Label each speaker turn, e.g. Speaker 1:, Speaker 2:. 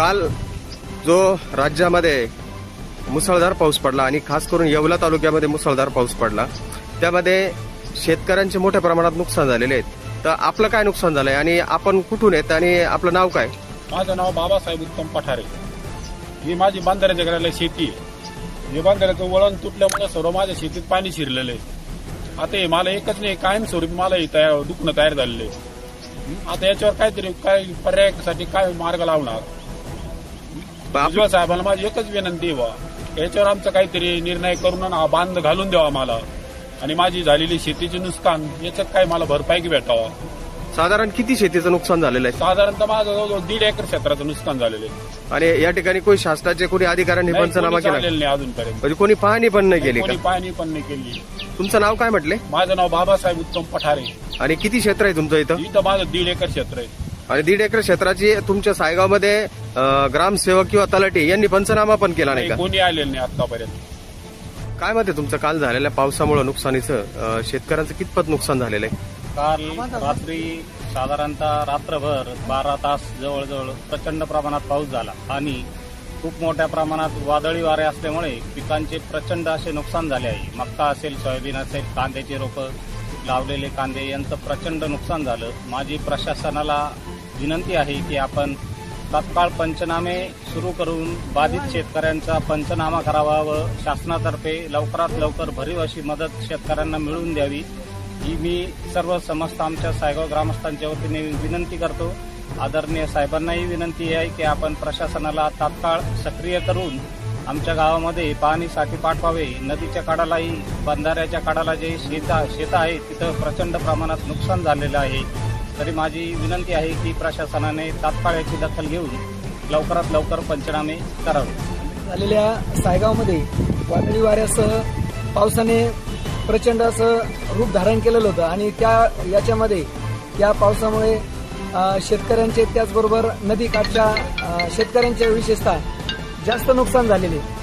Speaker 1: काल जो राज्यामध्ये मुसळधार पाऊस पडला आणि खास करून येवला तालुक्यामध्ये मुसळधार पाऊस पडला त्यामध्ये शेतकऱ्यांचे मोठ्या प्रमाणात नुकसान झालेले आहेत. तर आपलं काय नुकसान झालंय आणि आपण कुठून येत आणि आपलं नाव काय?
Speaker 2: माझं नाव बाबासाहेब उत्तम पठारे. ही माझी बांधाऱ्याच्या घराला शेती आहे. हे बांधाऱ्याचं वळण तुटल्यामुळे सर्व माझ्या शेतीत पाणी शिरलेलं आहे. आता हे मला एकच नाही कायमस्वरूपी मला हे तयार दुखणं तयार झालेलं आहे. आता याच्यावर काहीतरी काय पर्यायासाठी काय मार्ग लावणार? उज्ज्वल साहेबांना माझी एकच विनंती बा याच्यावर आमचं काहीतरी निर्णय करून ना बांध घालून द्यावा मला आणि माझी झालेली शेतीचे नुकसान याच्यात काय मला भरपाई भेटावा?
Speaker 1: साधारण किती शेतीचं नुकसान झालेलं आहे?
Speaker 2: साधारणतः माझं जवळजवळ दीड एकर क्षेत्राचं नुकसान झालेलं आहे.
Speaker 1: आणि या ठिकाणी कोणी शासनाचे कोणी अधिकाऱ्यांनी
Speaker 2: नाही,
Speaker 1: पंचनामा केला?
Speaker 2: नाही अजूनपर्यंत.
Speaker 1: म्हणजे कोणी पाहणी पण नाही केली
Speaker 2: कोणी
Speaker 1: का?
Speaker 2: पाहणी पण नाही केली.
Speaker 1: तुमचं नाव काय म्हटले?
Speaker 2: माझं नाव बाबासाहेब उत्तम पठारे.
Speaker 1: आणि किती क्षेत्र आहे तुमचं इथं?
Speaker 2: इथं माझं दीड एकर क्षेत्र आहे.
Speaker 1: दीड एकर क्षेत्राची तुमच्या सायगावमध्ये ग्रामसेवक किंवा तलाठी यांनी पंचनामा पण केला नाही का?
Speaker 2: कोणी आलेलं नाही आतापर्यंत.
Speaker 1: काय मते तुमचं काल झालेल्या पावसामुळे नुकसानीचं अं, शेतकऱ्यांचं कितपत नुकसान झालेलं आहे?
Speaker 3: काल रात्री साधारणतः रात्रभर बारा तास जवळजवळ प्रचंड प्रमाणात पाऊस झाला आणि खूप मोठ्या प्रमाणात वादळी वारे असल्यामुळे पिकांचे प्रचंड असे नुकसान झाले आहे. मक्का असेल सोयाबीन असेल कांद्याची रोपं लावलेले कांदे यांचं प्रचंड नुकसान झालं. माझी प्रशासनाला विनंती आहे की आपण तत्काळ पंचनामे सुरू करून बाधित शेतकऱ्यांचा पंचनामा करावा व शासनातर्फे लवकरात लवकर भरीव अशी मदत शेतकऱ्यांना मिळवून द्यावी ही मी सर्व समस्त आमच्या सायगाव ग्रामस्थांच्या वतीने विनंती करतो. आदरणीय साहेबांनाही विनंती आहे की आपण प्रशासनाला तात्काळ सक्रिय करून आमच्या गावामध्ये पाहणीसाठी पाठवावे नदीच्या काठालाही बंधाऱ्याच्या काठाला जे शेता शेत आहे तिथं प्रचंड प्रमाणात नुकसान झालेलं आहे. तरी माझी विनंती आहे की प्रशासनाने तात्काळ याची दखल घेऊन लवकरात लवकर पंचनामे करावे.
Speaker 4: झालेल्या सायगावमध्ये वादळी वाऱ्यासह पावसाने प्रचंड असं रूप धारण केलेलं होतं आणि त्या याच्यामध्ये या पावसामुळे शेतकऱ्यांचे त्याचबरोबर नदीकाठच्या काठच्या शेतकऱ्यांच्या विशेषतः जास्त नुकसान झालेले.